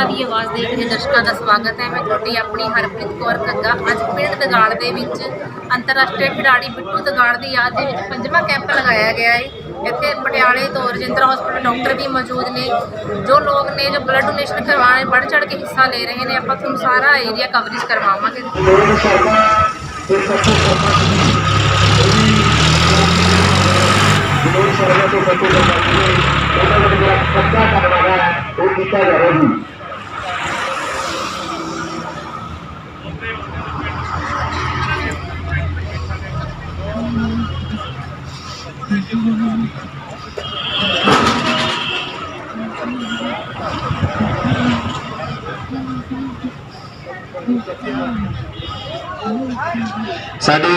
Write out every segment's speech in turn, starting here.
ਮਾਨਵਤਾ ਦੀ ਆਵਾਜ਼ ਦੇ ਰਹੇ ਦਰਸ਼ਕਾਂ ਦਾ ਸਵਾਗਤ ਹੈ। ਮੈਂ ਤੁਹਾਡੀ ਆਪਣੀ ਹਰਪ੍ਰੀਤ ਕੌਰ ਕੱਗਾ ਅੱਜ ਪਿੰਡ ਦਗਾਲ ਦੇ ਵਿੱਚ ਅੰਤਰਰਾਸ਼ਟਰੀ ਖਿਡਾਰੀ ਬਿੱਟੂ ਦਗਾਲ ਦੀ ਯਾਦ ਦੇ ਵਿੱਚ ਪੰਜਵਾਂ ਕੈਂਪ ਲਗਾਇਆ ਗਿਆ ਹੈ। ਇੱਥੇ ਪਟਿਆਲੇ ਤੋਂ ਰਜਿੰਦਰਾ ਹਸਪੀਟਲ ਡਾਕਟਰ ਵੀ ਮੌਜੂਦ ਨੇ। ਜੋ ਲੋਕ ਨੇ, ਜੋ ਬਲੱਡ ਡੋਨੇਸ਼ਨ ਕਰਵਾਉਣ ਵੱਧ ਚੜ ਕੇ ਹਿੱਸਾ ਲੈ ਰਹੇ ਨੇ। ਆਪਾਂ ਤੁਹਾਨੂੰ ਸਾਰਾ ਏਰੀਆ ਕਵਰੇਜ ਕਰਵਾਵਾਂਗੇ। ਲੋਕ ਸ਼ਰਮਾ ਤੇ ਸੱਤੂ ਉਹਨਾਂ ਦਾ ਜਿਹੜਾ ਸੱਚਾ ਧੰਨਵਾਦ ਉਹ ਕੀਤਾ ਜਾ ਰਿਹਾ ਜੀ। ਸਾਡੇ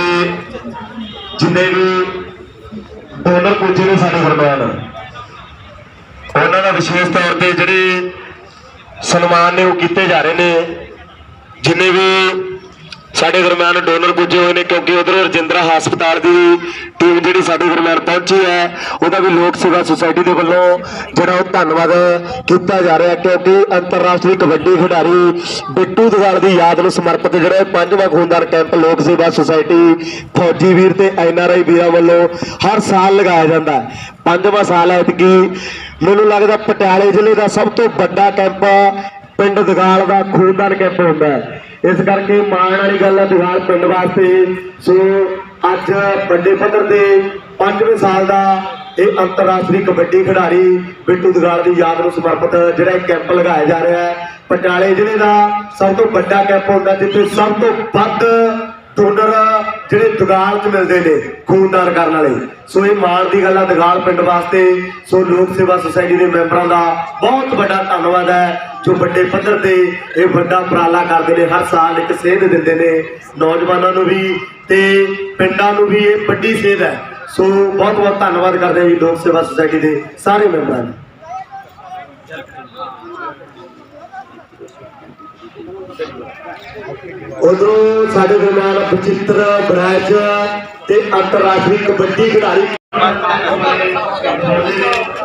ਜਿੰਨੇ ਵੀ ਡੋਨਰ ਪੁੱਜੇ ਨੇ ਸਾਡੇ ਦਰਮਿਆਨ ਉਹਨਾਂ ਦਾ ਵਿਸ਼ੇਸ਼ ਤੌਰ ਤੇ ਜਿਹੜੇ ਸਨਮਾਨ ਨੇ ਉਹ ਕੀਤੇ ਜਾ ਰਹੇ ਨੇ, ਜਿੰਨੇ ਵੀ ਸਾਡੇ ਦਰਮਿਆਨ ਡੋਨਰ ਪੁੱਜੇ ਹੋਏ ਨੇ ਕਿਉਂਕਿ ਉਧਰ ਰਜਿੰਦਰਾ ਹਸਪਤਾਲ ਦੀ ਟੀਮ ਜਿਹੜੀ ਸਾਡੇ ਦਰਮਿਆਨ ਪਹੁੰਚੀ ਹੈ, ਉਹਦਾ ਵੀ ਲੋਕ ਸੇਵਾ ਸੁਸਾਇਟੀ ਦੇ ਵੱਲੋਂ ਜਿਹੜਾ ਉਹ ਧੰਨਵਾਦ ਕੀਤਾ ਜਾ ਰਿਹਾ ਕਿਉਂਕਿ ਅੰਤਰਰਾਸ਼ਟਰੀ ਕਬੱਡੀ ਖਿਡਾਰੀ ਬਿੱਟੂ ਦਗਾਲ ਦੀ ਯਾਦ ਨੂੰ ਸਮਰਪਿਤ ਜਿਹੜਾ ਇਹ ਪੰਜਵਾਂ ਖੂਨਦਾਨ ਕੈਂਪ ਲੋਕ ਸੇਵਾ ਸੁਸਾਇਟੀ ਫੌਜੀ ਵੀਰ ਤੇ ਐਨਆਰਆਈ ਵੀਰਾਂ ਵੱਲੋਂ ਹਰ ਸਾਲ ਲਗਾਇਆ ਜਾਂਦਾ ਹੈ। ਪੰਜਵਾਂ ਸਾਲ ਹੈ ਕਿ ਮੈਨੂੰ ਲੱਗਦਾ ਪਟਿਆਲੇ ਜ਼ਿਲ੍ਹੇ ਦਾ ਸਭ ਤੋਂ ਵੱਡਾ ਕੈਂਪ ਪਿੰਡ ਦਗਾਲ ਦਾ ਖੂਨਦਾਨ ਕੈਂਪ ਹੁੰਦਾ ਹੈ। ਇਸ ਕਰਕੇ ਮਾਣ ਵਾਲੀ ਗੱਲ ਹੈ ਦਗਾਲ ਪਿੰਡ ਵਾਸਤੇ। ਸੋ ਅੱਜ ਵੱਡੇ ਪੱਧਰ ਤੇ ਪੰਜਵੇਂ ਸਾਲ ਦਾ ਇਹ ਅੰਤਰਰਾਸ਼ਟਰੀ ਕਬੱਡੀ ਖਿਡਾਰੀ ਬਿੱਟੂ ਦਗਾਲ ਦੀ ਯਾਦ ਨੂੰ ਸਮਰਪਿਤ ਜਿਹੜਾ ਇਹ ਕੈਂਪ ਲਗਾਇਆ ਜਾ ਰਿਹਾ ਹੈ। ਪਟਿਆਲੇ ਜ਼ਿਲ੍ਹੇ ਦਾ ਸਭ ਤੋਂ ਵੱਡਾ ਕੈਂਪ ਹੁੰਦਾ, ਜਿੱਥੇ ਸਭ ਤੋਂ ਵੱਧ ਡੋਨਰ ਜਿਹੜੇ ਦਗਾਲ 'ਚ ਮਿਲਦੇ ਨੇ, ਖੂਨਦਾਨ ਕਰਨ ਵਾਲੇ। ਸੋ ਇਹ ਮਾਣ ਦੀ ਗੱਲ ਆ ਦਗਾਲ ਪਿੰਡ ਵਾਸਤੇ। ਸੋ ਲੋਕ ਸੇਵਾ ਸੁਸਾਇਟੀ ਦੇ ਮੈਂਬਰਾਂ ਦਾ ਬਹੁਤ ਵੱਡਾ ਧੰਨਵਾਦ ਹੈ, ਜੋ ਵੱਡੇ ਪੱਧਰ ਤੇ ਇਹ ਵੱਡਾ ਉਪਰਾਲਾ ਕਰਦੇ ਨੇ। ਹਰ ਸਾਲ ਇੱਕ ਸੇਧ ਦਿੰਦੇ ਨੇ ਨੌਜਵਾਨਾਂ ਨੂੰ ਵੀ ਤੇ ਪਿੰਡਾਂ ਨੂੰ ਵੀ ਇਹ ਵੱਡੀ ਸੇਧ ਹੈ। ਸੋ ਬਹੁਤ ਬਹੁਤ ਧੰਨਵਾਦ ਕਰਦੇ ਹਾਂ ਜੀ ਲੋਕ ਸੇਵਾ ਸੁਸਾਇਟੀ ਦੇ ਸਾਰੇ ਮੈਂਬਰਾਂ ਦਾ ਉਧਰੋਂ ਸਾਡੇ ਦਰਮਿਆਨ ਬਚਿੱਤਰ ਬ੍ਰੈਜ ਤੇ ਅੰਤਰਰਾਸ਼ਟਰੀ ਕਬੱਡੀ ਖਿਡਾਰੀ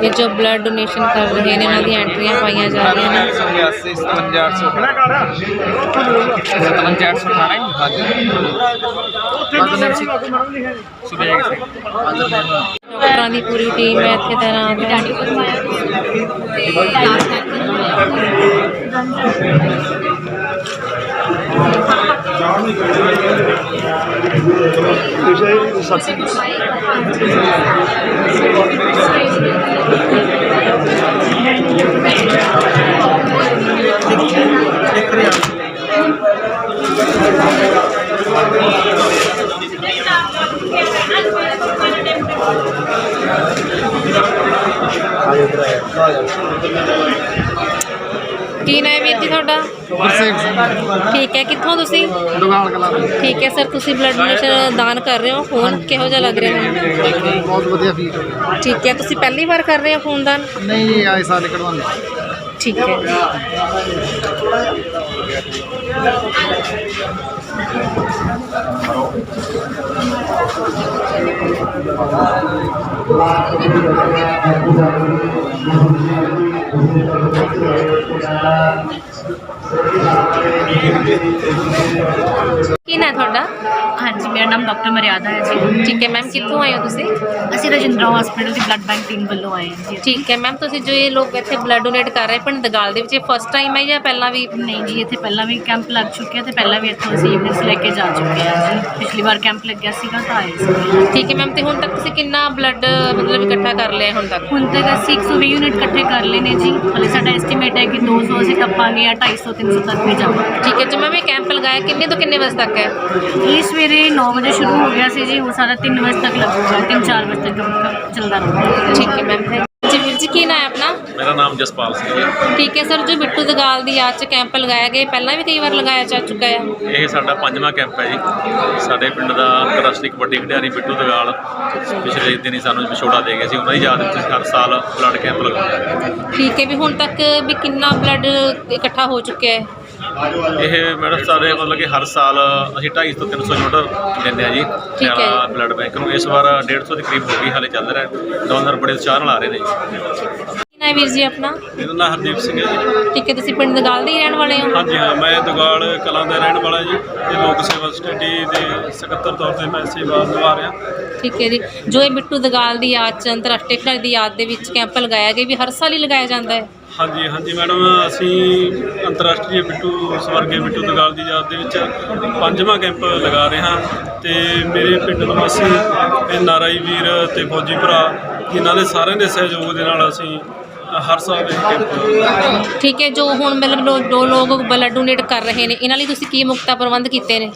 ਇਹ ਜੋ ਬਲੱਡ ਡੋਨੇਸ਼ਨ ਕਰ ਰਹੇ ਨੇ ਉਹਨਾਂ ਦੀਆਂ ਐਂਟਰੀਆਂ ਪਾਈਆਂ ਜਾ ਰਹੀਆਂ ਨੇ। 87 57 ਹਾਂਜੀ ਸੁਬੇਗ ਸਿੰਘ ਡਾਕਟਰਾਂ ਕੀ ਨਾਮ ਹੈ ਵੀਰ ਜੀ ਤੁਹਾਡਾ? ਗੁਰਸੇਵ ਸਿੰਘ। ਠੀਕ ਹੈ ਕਿੱਥੋਂ ਤੁਸੀਂ? ਦੁਗਾਲ ਕਲਾ ਠੀਕ ਹੈ ਸਰ ਤੁਸੀਂ ਬਲੱਡ ਡੋਨੇਸ਼ਨ ਦਾਨ ਕਰ ਰਹੇ ਹੋ? ਖੂਨ ਕਿਹੋ ਜਿਹਾ ਲੱਗ ਰਿਹਾ ਹੈ? ਬਹੁਤ ਵਧੀਆ ਫੀਲ ਹੋ ਰਿਹਾ। ਠੀਕ ਹੈ ਤੁਸੀਂ ਪਹਿਲੀ ਵਾਰ ਕਰ ਰਹੇ ਹੋ ਖੂਨਦਾਨ ਨਹੀਂ ਜੀ ਆਏ ਸਾਲ ਕਢਵਾਉਂਦੇ। ਠੀਕ ਹੈ। No te. ਨਾਮ ਤੁਹਾਡਾ? ਹਾਂਜੀ ਮੇਰਾ ਨਾਮ ਡਾਕਟਰ ਮਰਿਆਦਾ ਹੈ ਜੀ। ਠੀਕ ਹੈ ਮੈਮ ਕਿੱਥੋਂ ਆਏ ਹੋ ਤੁਸੀਂ? ਅਸੀਂ ਰਜਿੰਦਰਾ ਹਸਪੀਟਲ ਦੀ ਬਲੱਡ ਬੈਂਕ ਟੀਮ ਵੱਲੋਂ ਆਏ ਹਾਂ ਜੀ। ਠੀਕ ਹੈ ਮੈਮ ਤੁਸੀਂ ਜੋ ਇਹ ਲੋਕ ਇੱਥੇ ਬਲੱਡ ਡੋਨੇਟ ਕਰ ਰਹੇ ਪਿੰਡ ਦਗਾਲ ਦੇ ਵਿੱਚ ਇਹ ਫਸਟ ਟਾਈਮ ਹੈ ਜਾਂ ਪਹਿਲਾਂ ਵੀ? ਨਹੀਂ ਜੀ ਇੱਥੇ ਪਹਿਲਾਂ ਵੀ ਕੈਂਪ ਲੱਗ ਚੁੱਕਿਆ ਤੇ ਪਹਿਲਾਂ ਵੀ ਇੱਥੋਂ ਅਸੀਂ ਯੂਨਿਟਸ ਲੈ ਕੇ ਜਾ ਚੁੱਕੇ ਹਾਂ ਜੀ। ਪਿਛਲੀ ਵਾਰ ਕੈਂਪ ਲੱਗਿਆ ਸੀਗਾ ਤਾਂ ਆਏ ਸੀ। ਠੀਕ ਹੈ ਮੈਮ ਤੇ ਹੁਣ ਤੱਕ ਤੁਸੀਂ ਕਿੰਨਾ ਬਲੱਡ ਮਤਲਬ ਇਕੱਠਾ ਕਰ ਲਿਆ ਹੁਣ ਤੱਕ? ਹੁਣ ਤੱਕ ਅਸੀਂ 120 ਯੂਨਿਟ ਇਕੱਠੇ ਕਰ ਲਏ ਨੇ ਜੀ। ਹਲੇ ਸਾਡਾ ਐਸਟੀਮੇਟ ਹੈ ਕਿ 200 ਅਸੀਂ ਟੱਪਾਂਗੇ ਜਾਂ 250 300 ਤੱਕ ਵੀ ਜਾਵਾਂਗੇ। ਠੀਕ ਹੈ ਜੋ ਮੈਮ ਇਹ ਕੈਂਪ ਲਗਾਇਆ ਕਿੰਨੇ ਤੋਂ ਕਿੰਨੇ ਵਜੇ ਤੱਕ ਹੈ? ਇਹ ਸਵੇਰੇ 9 ਵਜੇ ਸ਼ੁਰੂ ਹੋ ਗਿਆ ਸੀ ਜੀ ਉਹ ਸਾਡਾ 3 ਵਜੇ ਤੱਕ ਲੱਗੂਗਾ 3-4 ਵਜੇ ਤੱਕ ਚੱਲਦਾ ਰਹੂਗਾ। ਠੀਕ ਹੈ ਮੈਮ ਜੀ ਵੀਰ ਜੀ ਕੀ ਨਾਮ ਹੈ ਆਪਣਾ? ਮੇਰਾ ਨਾਮ ਜਸਪਾਲ ਸਿੰਘ ਹੈ। ਠੀਕ ਹੈ ਸਰ ਜੋ ਬਿੱਟੂ ਦਗਾਲ ਦੀ ਯਾਦ 'ਚ ਕੈਂਪ ਲਗਾਇਆ ਗਿਆ ਪਹਿਲਾਂ ਵੀ ਕਈ ਵਾਰ ਲਗਾਇਆ ਜਾ ਚੁੱਕਾ ਹੈ? ਇਹ ਸਾਡਾ ਪੰਜਵਾਂ ਕੈਂਪ ਹੈ ਜੀ। ਸਾਡੇ ਪਿੰਡ ਦਾ ਅੰਤਰਰਾਸ਼ਟਰੀ ਕਬੱਡੀ ਖਿਡਾਰੀ ਬਿੱਟੂ ਦਗਾਲ ਪਿਛਲੇ ਦਿਨੀ ਸਾਨੂੰ ਵਿਛੋੜਾ ਦੇ ਗਏ ਸੀ ਉਹਨਾਂ ਦੀ ਯਾਦ ਵਿੱਚ ਹਰ ਸਾਲ ਬਲੱਡ ਕੈਂਪ ਲਗਾਉਂਦੇ ਹਾਂ। ਠੀਕ ਹੈ ਵੀ ਹੁਣ ਤੱਕ ਵੀ ਕਿੰਨਾ ਬਲੱਡ ਇਕੱਠਾ ਹੋ ਚੁੱਕਿਆ ਹੈ? ਇਹ ਮੈਡਮ ਸਾਡੇ ਮਤਲਬ ਕਿ ਹਰ ਸਾਲ ਅਸੀਂ 250 ਤੋਂ 300 ਯੂਨਿਟ ਦਿੰਦੇ ਆ ਜੀ। ਪਟਿਆਲਾ ਬਲੱਡ ਬੈਂਕ ਨੂੰ। ਇਸ ਵਾਰ 150 ਦੇ ਕਰੀਬ ਹੋ ਗਈ ਹਾਲੇ ਚੱਲ ਰਿਹਾ ਡੋਨਰ ਬੜੇ ਉਤਸ਼ਾਹ ਨਾਲ ਆ ਰਹੇ ਨੇ ਜੀ। ਨਾ ਵੀਰ ਜੀ ਆਪਣਾ? ਮੇਰਾ ਨਾਮ ਹਰਦੀਪ ਸਿੰਘ ਹੈ ਜੀ। ਠੀਕ ਹੈ ਤੁਸੀਂ ਪਿੰਡ ਦਗਾਲ ਦੇ ਹੀ ਰਹਿਣ ਵਾਲੇ ਹੋ? ਹਾਂਜੀ ਹਾਂ ਮੈਂ ਦੁਗਾਲ ਕਲਾਂ ਦਾ ਰਹਿਣ ਵਾਲਾ ਜੀ ਤੇ ਲੋਕ ਸੇਵਾ ਸਟੱਡੀ ਦੇ ਸਕੱਤਰ ਤੌਰ ਤੇ ਮੈਂ ਸੇਵਾ ਨਿਭਾ ਰਿਹਾ। ਠੀਕ ਹੈ ਜੀ। ਜੋ ਇਹ ਬਿੱਟੂ ਦਗਾਲ ਦੀ ਯਾਦ ਚ ਅੰਤਰਰਾਸ਼ਟਰੀ ਖਿਡਾਰੀ ਦੀ ਯਾਦ ਦੇ ਵਿੱਚ ਕੈਂਪ ਲਗਾਇਆ ਗਿਆ ਵੀ ਹਰ ਸਾਲ ਹੀ ਲਗਾਇਆ ਜਾਂਦਾ ਹੈ। ਹਾਂਜੀ ਹਾਂਜੀ ਮੈਡਮ ਅਸੀਂ ਅੰਤਰਰਾਸ਼ਟਰੀ ਬਿੱਟੂ ਸਵਰਗੇ ਬਿੱਟੂ ਦੁਗਾਲ ਦੀ ਯਾਦ ਦੇ ਵਿੱਚ ਪੰਜਵਾਂ ਕੈਂਪ ਲਗਾ ਰਹੇ ਹਾਂ ਤੇ ਮੇਰੇ ਪਿੰਡ ਨਿਵਾਸੀ ਇਹ ਨਾਰਾਈ ਵੀਰ ਤੇ ਫੌਜੀ ਭਰਾ ਜਿਨ੍ਹਾਂ ਦੇ ਸਾਰਿਆਂ ਦੇ ਸਹਿਯੋਗ ਦੇ ਨਾਲ ਅਸੀਂ ਹਰ ਸਾਲ ਇਹ ਕੈਂਪ ਠੀਕ ਹੈ ਜੋ ਹੁਣ ਮਤਲਬ ਲੋ- ਦੋ ਲੋਕ ਬਲੱਡ ਡੋਨੇਟ ਕਰ ਰਹੇ ਨੇ ਇਹਨਾਂ ਲਈ ਤੁਸੀਂ ਕੀ ਮੁਕਤਾ ਪ੍ਰਬੰਧ ਕੀਤੇ ਨੇ?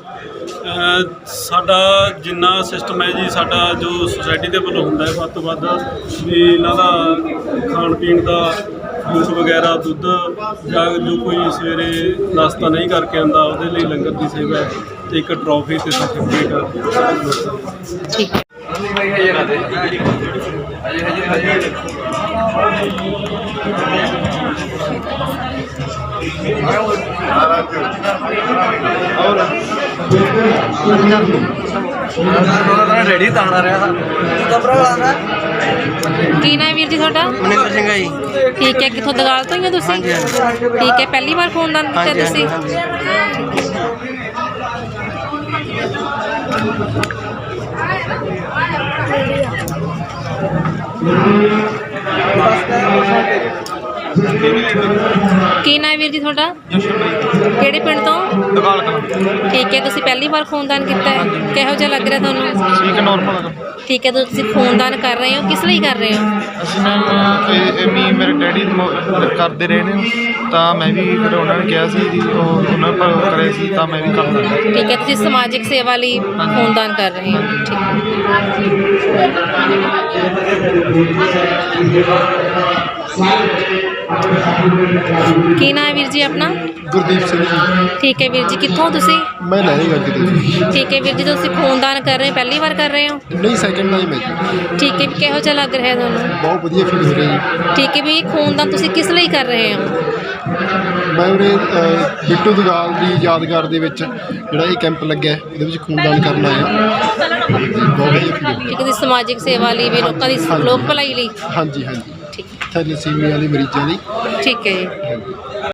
ਅਹ ਸਾਡਾ ਜਿੰਨਾ ਸਿਸਟਮ ਹੈ ਜੀ ਸਾਡਾ ਜੋ ਸੁਸਾਇਟੀ ਦੇ ਵੱਲੋਂ ਹੁੰਦਾ ਹੈ ਵੱਧ ਤੋਂ ਵੱਧ ਵੀ ਇਹਨਾਂ ਦਾ ਖਾਣ ਪੀਣ ਦਾ ਜੂਸ ਵਗੈਰਾ ਦੁੱਧ ਜਾਂ ਜੋ ਕੋਈ ਸਵੇਰੇ ਨਾਸ਼ਤਾ ਨਹੀਂ ਕਰਕੇ ਆਉਂਦਾ ਉਹਦੇ ਲਈ ਲੰਗਰ ਦੀ ਸੇਵਾ ਹੈ ਤੇ ਇੱਕ ਟਰੋਫੀ ਤੇ ਸਰਟੀਫਿਕੇਟ ਠੀਕ ਹੈ। ਰੈਡੀ ਤਾਣਾ ਰਿਹਾ ਕੀ ਨਾਮ ਵੀਰ ਜੀ ਤੁਹਾਡਾ? ਮਨਿੰਦਰ ਸਿੰਘ ਹੈ ਜੀ। ਠੀਕ ਹੈ ਕਿੱਥੋਂ ਦਗਾਲ ਤੋਂ ਹੀ ਹੋ ਤੁਸੀਂ। ਠੀਕ ਹੈ ਪਹਿਲੀ ਵਾਰ ਖੂਨਦਾਨ ਕੀਤਾ ਹਾਂਜੀ, ਤੁਸੀਂ? ਕੀ ਨਾਮ ਹੈ ਵੀਰ ਜੀ ਤੁਹਾਡਾ? ਕਿਹੜੇ ਪਿੰਡ ਤੋਂ? ਦੁਕਾਨ ਕਲਾਂ ਠੀਕ ਹੈ ਤੁਸੀਂ ਪਹਿਲੀ ਵਾਰ ਖੂਨਦਾਨ ਕੀਤਾ ਹੈ। ਕਿਹੋ ਜਿਹਾ ਲੱਗ ਰਿਹਾ ਤੁਹਾਨੂੰ? ਠੀਕ ਨਾਰਮਲ ਠੀਕ ਹੈ ਤੁਸੀਂ ਖੂਨਦਾਨ ਕਰ ਰਹੇ ਹੋ? ਕਿਸ ਲਈ ਕਰ ਰਹੇ ਹੋ? ਅਸੀਂ ਨਾ ਮੀ ਮੇਰੇ ਡੈਡੀ ਮੋ- ਕਰਦੇ ਰਹੇ ਨੇ। ਤਾਂ ਮੈਂ ਵੀ ਫਿਰ ਉਹਨਾਂ ਨੇ ਕਿਹਾ ਸੀ ਵੀ ਉਹ ਉਹਨਾਂ ਪਰ ਕਰੇ ਸੀ ਤਾਂ ਮੈਂ ਵੀ ਕਰਦਾ ਠੀਕ ਹੈ ਤੁਸੀਂ ਸਮਾਜਿਕ ਸੇਵਾ ਲਈ ਖੂਨਦਾਨ ਕਰ ਰਹੇ ਹੋ। ਠੀਕ ਹੈ। ਕੀ ਨਾਮ ਹੈ ਵੀਰ ਜੀ ਆਪਣਾ? ਗੁਰਦੀਪ ਸਿੰਘ ਜੀ। ਠੀਕ ਹੈ ਵੀਰ ਜੀ ਕਿੱਥੋਂ ਤੁਸੀਂ? ਮੈਂ ਗਿਆ ਕਿਤੇ ਠੀਕ ਹੈ ਵੀਰ ਜੀ ਤੁਸੀਂ ਖੂਨਦਾਨ ਕਰ ਰਹੇ ਹੋ ਪਹਿਲੀ ਵਾਰ ਕਰ ਰਹੇ ਹੋ? ਨਹੀਂ ਸੈਕਿੰਡ ਟਾਈਮ ਹੈ ਜੀ। ਠੀਕ ਹੈ ਕਿਹੋ ਜਿਹਾ ਲੱਗ ਰਿਹਾ ਤੁਹਾਨੂੰ? ਬਹੁਤ ਵਧੀਆ ਫੀਲ ਹੋ ਰਿਹਾ ਜੀ। ਠੀਕ ਹੈ ਵੀ ਇਹ ਖੂਨਦਾਨ ਤੁਸੀਂ ਕਿਸ ਲਈ ਕਰ ਰਹੇ ਹੋ? ਮੈਂ ਉਰੇ ਬਿੱਟੂ ਦਗਾਲ ਦੀ ਯਾਦਗਾਰ ਦੇ ਵਿੱਚ ਜਿਹੜਾ ਇਹ ਕੈਂਪ ਲੱਗਿਆ ਹੈ, ਇਹਦੇ ਵਿੱਚ ਖੂਨਦਾਨ ਕਰਨ ਆਇਆ। ਬਹੁਤ ਵਧੀਆ ਫੀਲ ਠੀਕ ਹੈ ਸਮਾਜਿਕ ਸੇਵਾ ਲਈ ਵੀ ਲੋਕਾਂ ਦੀ ਲੋਕ ਭਲਾਈ ਲਈ। ਹਾਂਜੀ ਹਾਂਜੀ। ਥੈਲੇਸੀਮੀਆ ਵਾਲੇ ਮਰੀਜ਼ਾਂ ਦੀ ਠੀਕ ਹੈ ਜੀ।